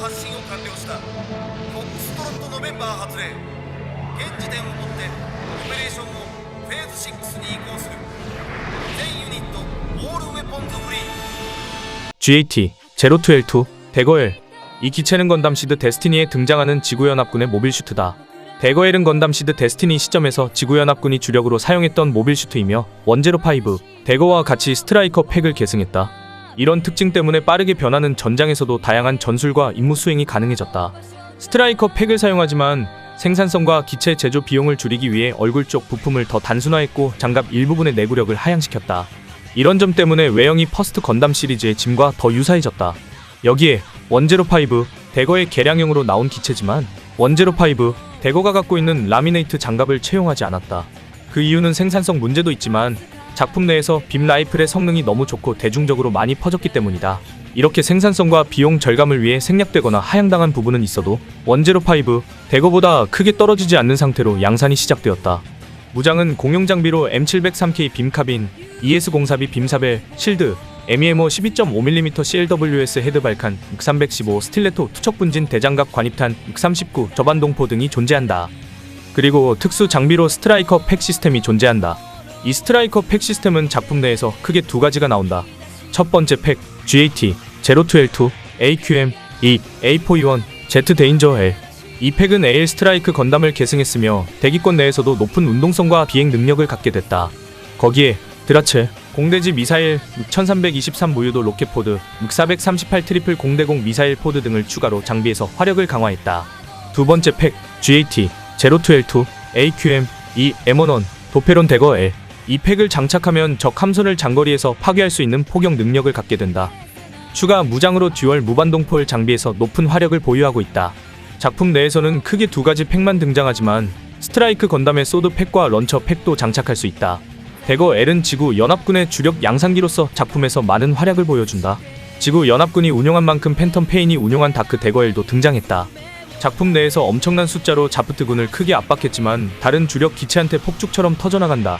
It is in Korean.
発進を完了したフォックストロットのメンバー外れ現時点をもってオペレーションをフェーズ6に移行する全ユニットオールウェポンズフリー GAT 제로2L2 대거엘 이 기체는 건담 시드 데스티니에 등장하는 지구연합군의 모빌 슈트다. 대거엘은 건담 시드 데스티니 시점에서 지구연합군이 주력으로 사용했던 모빌 슈트이며 원제로5 대거와 같이 스트라이커 팩을 계승했다. 이런 특징 때문에 빠르게 변하는 전장에서도 다양한 전술과 임무 수행이 가능해졌다. 스트라이커 팩을 사용하지만 생산성과 기체 제조 비용을 줄이기 위해 얼굴 쪽 부품을 더 단순화했고 장갑 일부분의 내구력을 하향시켰다. 이런 점 때문에 외형이 퍼스트 건담 시리즈의 짐과 더 유사해졌다. 여기에 원제로5 대거의 개량형으로 나온 기체지만 원제로5 대거가 갖고 있는 라미네이트 장갑을 채용하지 않았다. 그 이유는 생산성 문제도 있지만 작품 내에서 빔 라이플의 성능이 너무 좋고 대중적으로 많이 퍼졌기 때문이다. 이렇게 생산성과 비용 절감을 위해 생략되거나 하향당한 부분은 있어도 원제로5 대거보다 크게 떨어지지 않는 상태로 양산이 시작되었다. 무장은 공용 장비로 M703K 빔 카빈, ES-04B 빔 사벨, 실드, E MEMO 12.5mm CLWS 헤드 발칸, 6315 스틸레토 투척 분진 대장갑 관입탄, 639 저반동포 등이 존재한다. 그리고 특수 장비로 스트라이커 팩 시스템이 존재한다. 이 스트라이커 팩 시스템은 작품 내에서 크게 두 가지가 나온다. 첫 번째 팩 GAT, 제로2L2, AQM, E, A4E1, Z 데인저 L. 이 팩은 AL 스트라이크 건담을 계승했으며 대기권 내에서도 높은 운동성과 비행 능력을 갖게 됐다. 거기에 드라츠, 공대지 미사일 6323 무유도 로켓포드, 6438 트리플 공대공 미사일 포드 등을 추가로 장비에서 화력을 강화했다. 두 번째 팩 GAT, 제로2L2, AQM, E, M11, 도페론 대거 L. 이 팩을 장착하면 적 함선을 장거리에서 파괴할 수 있는 포격 능력을 갖게 된다. 추가 무장으로 듀얼 무반동포를 장비에서 높은 화력을 보유하고 있다. 작품 내에서는 크게 두 가지 팩만 등장하지만 스트라이크 건담의 소드 팩과 런처 팩도 장착할 수 있다. 대거 L은 지구 연합군의 주력 양상기로서 작품에서 많은 활약을 보여준다. 지구 연합군이 운용한 만큼 팬텀 페인이 운용한 다크 대거 L도 등장했다. 작품 내에서 엄청난 숫자로 자프트군을 크게 압박했지만 다른 주력 기체한테 폭죽처럼 터져나간다.